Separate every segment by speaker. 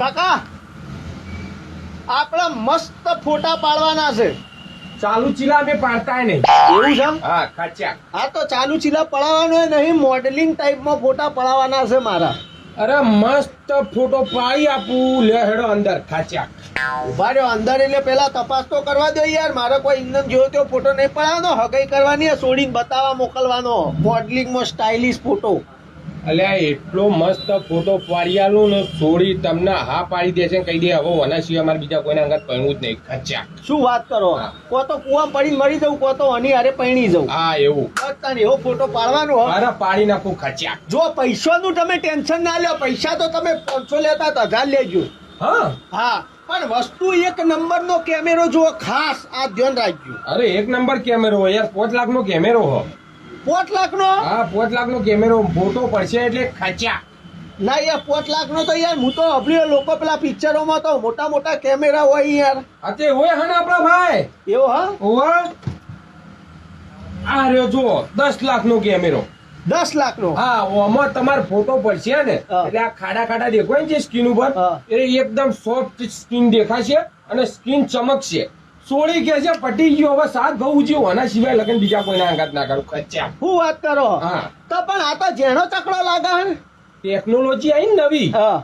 Speaker 1: કાકા આપણા મસ્ત ફોટા પાડવાના છે.
Speaker 2: ચાલુ ચીલા અમે પાડતા નહીં.
Speaker 1: એવું છે?
Speaker 2: હા ખાચ્યા.
Speaker 1: હા તો ચાલુ ચીલા પડાવવાનો નહીં મોડેલિંગ ટાઈપમાં ફોટા પડાવવાના છે મારા.
Speaker 2: અરે મસ્ત ફોટો પાડી આપું. લે હેડો અંદર ખાચ્યા.
Speaker 1: ઊભા રહ્યો અંદર એટલે પેલા તપાસ તો કરવા દો યાર. મારે કોઈ ઇંધન જોયો તેવો ફોટો નહીં પડાવવાનો. હગાઈ કરવાની છોડીને બતાવવા મોકલવાનો. મોડલિંગમાં સ્ટાઇલિશ ફોટો
Speaker 2: અલ્યા એટલો મસ્ત ફોટો પાડી આલું ને છોડી તમને હા પાડી દે છે કહી દે હવે ઓના સિવાય અમારે બીજા કોઈના અંગત પડવું જ નહીં. ખાચ્યા
Speaker 1: શું વાત કરો? કો તો કુવામાં પડીને મરી જવું કો તો હની હારે પૈણી જવું
Speaker 2: હા એવું.
Speaker 1: તાને એવો ફોટો પાડવાનો.
Speaker 2: અરે પાડી નાખું ખચ્યા
Speaker 1: જો પૈસાનું તમે ટેન્શન ના લ્યો પૈસા તો તમે પાંચસો લેતા તો હજાર લેજો.
Speaker 2: હા?
Speaker 1: હા પણ વસ્તુ એક નંબર નો કેમેરો જુઓ ખાસ આ ધ્યાન રાખજો.
Speaker 2: અરે એક નંબર કેમેરો યાર પાંચ લાખ નો કેમેરો હો.
Speaker 1: પોચ લાખ નો
Speaker 2: હા પાંચ લાખ નો કેમેરો મોટો પડશે એટલે ખર્ચા.
Speaker 1: ના યાર પોચ લાખ નો તો યાર હું તો અભળ્યો લોકો પેલા પિક્ચરોમાં તો મોટા મોટા કેમેરા હોય યાર.
Speaker 2: આ હોય હે આપણા ભાઈ?
Speaker 1: એવો હા?
Speaker 2: ઓવા આ રહ્યો જો દસ લાખ નો કેમેરો.
Speaker 1: દસ લાખ નો
Speaker 2: હા ઓમાં તમારો ફોટો પડશે ને એટલે આ ખાડા ખાડા દેખાય ને જે સ્કીન ઉપર એ એકદમ સોફ્ટ સ્કીન દેખાશે અને સ્કીન ચમકશે. સોળી કે છે પટી ગયો હવે સાત બહુ ઉજ્યો આના સિવાય લગન બીજા કોઈના આઘાત ના કરું. ખચ્યા
Speaker 1: શું વાત કરો?
Speaker 2: હા.
Speaker 1: તો પણ આ તો જેનો ચકડો લાગે ને?
Speaker 2: ટેકનોલોજી આવી ને નવી.
Speaker 1: હા.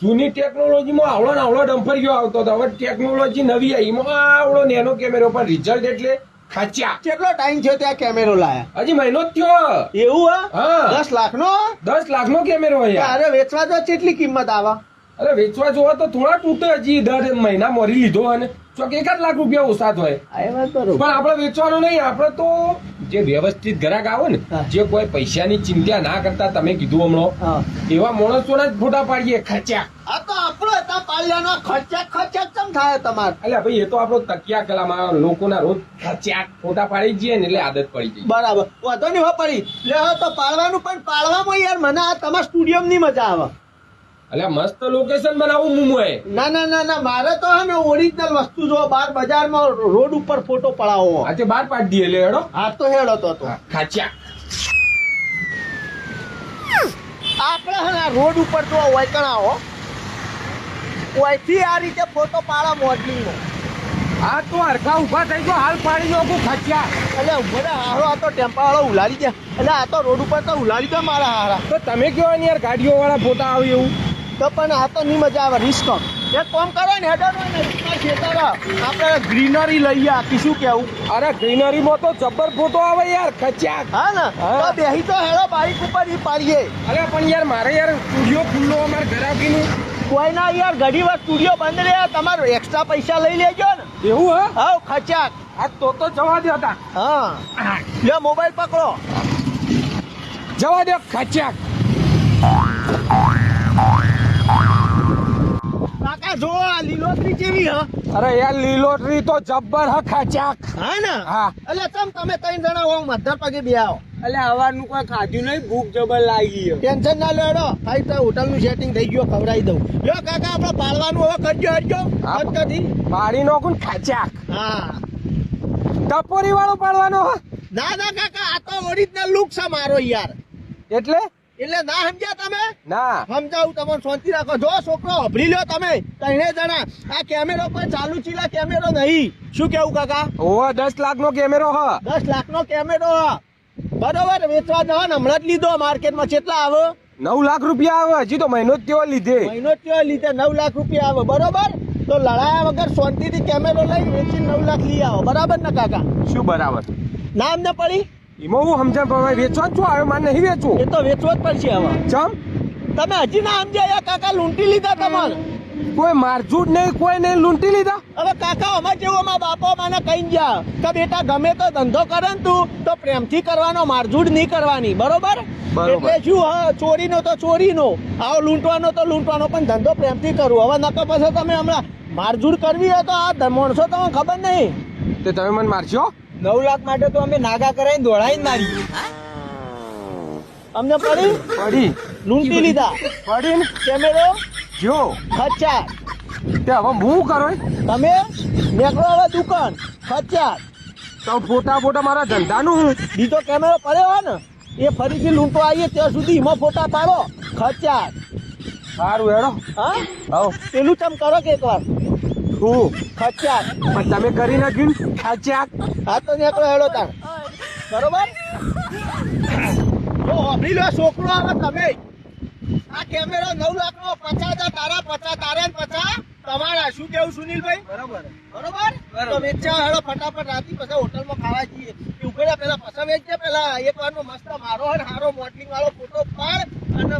Speaker 2: જૂની ટેકનોલોજીમાં આવડો ને આવડો ડમ્પર ગયો આવતો હતો હવે ટેકનોલોજી નવી આવી એમાં આવડો નેનો કેમેરો પણ રિઝલ્ટ એટલે ખાચ્યા.
Speaker 1: કેટલો ટાઈમ થયો ત્યાં કેમેરો લાયા?
Speaker 2: હજી મહિનો જ થયો.
Speaker 1: એવું હા?
Speaker 2: હા.
Speaker 1: દસ લાખ નો
Speaker 2: દસ લાખ નો કેમેરો
Speaker 1: અરે વેચવા તો કેટલી કિંમત આવે?
Speaker 2: અરે વેચવા જોવા તો થોડા તૂટે હજી. દર મહિના મોરી લીધો અને ચોક જ લાખ રૂપિયા ઓછા
Speaker 1: બરોબર.
Speaker 2: પણ આપણે વેચવાનું નહીં આપણે તો જે વ્યવસ્થિત ગ્રાહક આવે ને જે કોઈ પૈસાની ચિંતા ના કરતા તમે કીધું હમણાં એવા માણસોના જ ફોટા પાડીએ ખચ્યા
Speaker 1: આ તો આપણો હતા પાલ્યાનો ખર્ચા ખર્ચા કેમ થાય તમારે?
Speaker 2: એટલે ભાઈ એ તો આપણો તકિયા કલામાં લોકોના રોજ ખર્ચ્યા ફોટા પાડી જઈએ ને એટલે આદત પડી જાય
Speaker 1: બરાબર. વાંધો નહીં હો પડી લે તો પાડવાનું પણ પાડવામાં યાર મને આ તમારા સ્ટુડિયમની મજા આવે.
Speaker 2: એટલે મસ્ત લોકેશન બનાવું મુંબઈ.
Speaker 1: ના ના ના ના મારે તો હે ને ઓરિજિનલ વસ્તુ જો બાર બજારમાં રોડ ઉપર ફોટો પડાવો.
Speaker 2: આજે બાર પાડી દઈએ લે હેડો.
Speaker 1: આ તો હેડો તો તો.
Speaker 2: ખાચ્યા.
Speaker 1: આપણે હે આ રોડ ઉપર તો વૈકણા હો ઓયથી આ રીતે ફોટો પાડા મોડલિંગનો
Speaker 2: આ તો હરખા ઊભા થઈ ગયો હાલ પાડી નાખું ખાચ્યા.
Speaker 1: એટલે મને હારો આ તો ટેમ્પા વાળો ઉલાડી દે. એટલે આ તો રોડ ઉપર તો ઉલાડી દો મારા હારા.
Speaker 2: તો તમે કયો ને યાર ગાડીઓ વાળા ફોટા આવે એવું?
Speaker 1: તો પણ આ તો નહીં મજા આવે રિસ્ક એક કોમ કરો ને હેડો નજીકમાં ખેતર આપણે ગ્રીનરી લઈએ આખી શું કેવું?
Speaker 2: અરે ગ્રીનરીમાં તો જબ્બર ફોટો આવે યાર ખચ્યા
Speaker 1: હા ને
Speaker 2: હા.
Speaker 1: તો બેહી તો હેડો બાઈક ઉપર ઈ પાડીએ.
Speaker 2: અરે પણ યાર મારે યાર સ્ટુડિયો ખુલ્લો અમારે ઘરાકીનું.
Speaker 1: કોઈ ના યાર ઘડી વાર સ્ટુડિયો બંધ રહે તમારો એક્સ્ટ્રા પૈસા લઈ લેજો ને.
Speaker 2: એવું હા?
Speaker 1: હાવ ખચાક
Speaker 2: આ તો તો જવા દે હતા.
Speaker 1: હા. લે મોબાઈલ પકડો.
Speaker 2: જવા દે ખચ્યા
Speaker 1: કાકા જો આ લીલોતરી કેવી હ?
Speaker 2: અરે યાર લીલોતરી તો જબ્બર હ ખચાક.
Speaker 1: હા ને?
Speaker 2: હા.
Speaker 1: એટલે તમ તમે ત્રણ જણા હોવ મધર પગે બે આવો.
Speaker 3: એટલે હવાનું કોઈ ખાધું નહીં ભૂખ જબર લાગી ગયો
Speaker 1: ટેન્શન ના લેડો ભાઈ તો હોટલનું સેટિંગ થઈ ગયું ખવડાવી દઉં. લ્યો કાકા આપણે પાડવાનું હવે કરજો હરજો
Speaker 2: હા.
Speaker 1: કદી
Speaker 2: પાડી નોખું ને ખાચાક.
Speaker 1: હા.
Speaker 2: ટપોરી વાળો પાડવાનો હા.
Speaker 1: ના ના કાકા આ તો ઓરિજિનલ લુક છે મારો યાર.
Speaker 2: એટલે?
Speaker 1: એટલે ના સમજ્યા તમે?
Speaker 2: ના.
Speaker 1: સમજાવું તમે શાંતિ રાખો. જો છોકરો અભરી લ્યો તમે તને જણા. આ કેમેરો પર ચાલુ ચીલા કેમેરો નહીં. શું કેવું કાકા?
Speaker 2: ઓહો દસ લાખ નો કેમેરો હ.
Speaker 1: દસ લાખ નો કેમેરો બરોબર વેચવા જવા ને હમણાં જ લીધો માર્કેટમાં. કેટલા આવે?
Speaker 2: નવ લાખ રૂપિયા આવે હજી તો મહિનો જ તેઓ લીધે.
Speaker 1: મહિનો જ લીધે નવ લાખ રૂપિયા આવે. બરોબર? તો લડાયા વગર શાંતિથી કેમેરો લઈ વેચી નવ લાખ લઈ આવો. બરાબર ને કાકા?
Speaker 2: શું બરાબર?
Speaker 1: નામ ને પડી?
Speaker 2: એમાં હું સમજણ પ્રમાણે વેચવા છું હવે મારે નહીં વેચવું.
Speaker 1: એ તો વેચવો જ પડશે હવે.
Speaker 2: ચમ?
Speaker 1: તમે હજી ના સમજાયા કાકા લૂંટી લીધા તમારે.
Speaker 2: કોઈ મારઝૂડ નહીં કોઈ નહીં લૂંટી લીધા.
Speaker 1: હવે કાકા અમાર જેવો અમારા બાપા મને કહી ગયા કે બેટા ગમે તો ધંધો કરે ને તું તો પ્રેમથી કરવાનો મારઝૂડ નહીં કરવાની. બરોબર?
Speaker 2: બરોબર.
Speaker 1: એટલે શું હા ચોરીનો તો ચોરીનો. આવો લૂંટવાનો તો લૂંટવાનો પણ ધંધો પ્રેમથી કરવો હવે નકર પછી તમે હમણાં મારઝૂડ કરવી હોય તો આ માણસો તમને ખબર નહીં.
Speaker 2: તે તમે મને મારશો?
Speaker 3: નવ લાખ માટે તો અમે નાગા કરાવીને દોડાઈને મારી.
Speaker 1: અમને પડી?
Speaker 2: પડી.
Speaker 1: લૂંટી લીધા.
Speaker 2: પડી ને
Speaker 1: કેમેરો?
Speaker 2: જો.
Speaker 1: ખચ્ચા
Speaker 2: તે હવે હું કરો?
Speaker 1: તમે નીકળો હવે દુકાન. ખચ્ચા
Speaker 2: તો ફોટા ફોટા મારા ધંધાનું હું?
Speaker 1: બીજો કેમેરો પડ્યો હોય ને એ ફરીથી લૂંટો આવીએ ત્યાં સુધી એમાં ફોટા પાડો. ખર્ચા
Speaker 2: સારું હેડો.
Speaker 1: હા? પેલું ચમ કરો કે એકવાર?
Speaker 2: શું?
Speaker 1: ખચ્યા.
Speaker 2: પણ તમે કરી નાખ્યું ને
Speaker 1: હા તો નીકળો હેડો તાર બરોબર? વાપરી લો છોકરો આવે તમે. આ કેમેરો નવ લાખ નો પચાસ હજાર તારા પચાસ તારા પચાસ. તમારા. શું કેવું સુનિલભાઈ? બરોબર. બરોબર? તો વેચ્યા હેડો ફટાફટ રાતી પછી હોટલમાં ખાવા જઈએ. એ ઉભેલા પેલા પૈસા વેચજે પેલા એક વાર નો મસ્ત મારો હારો મોડલિંગ વાળો ફોટો પાડ અને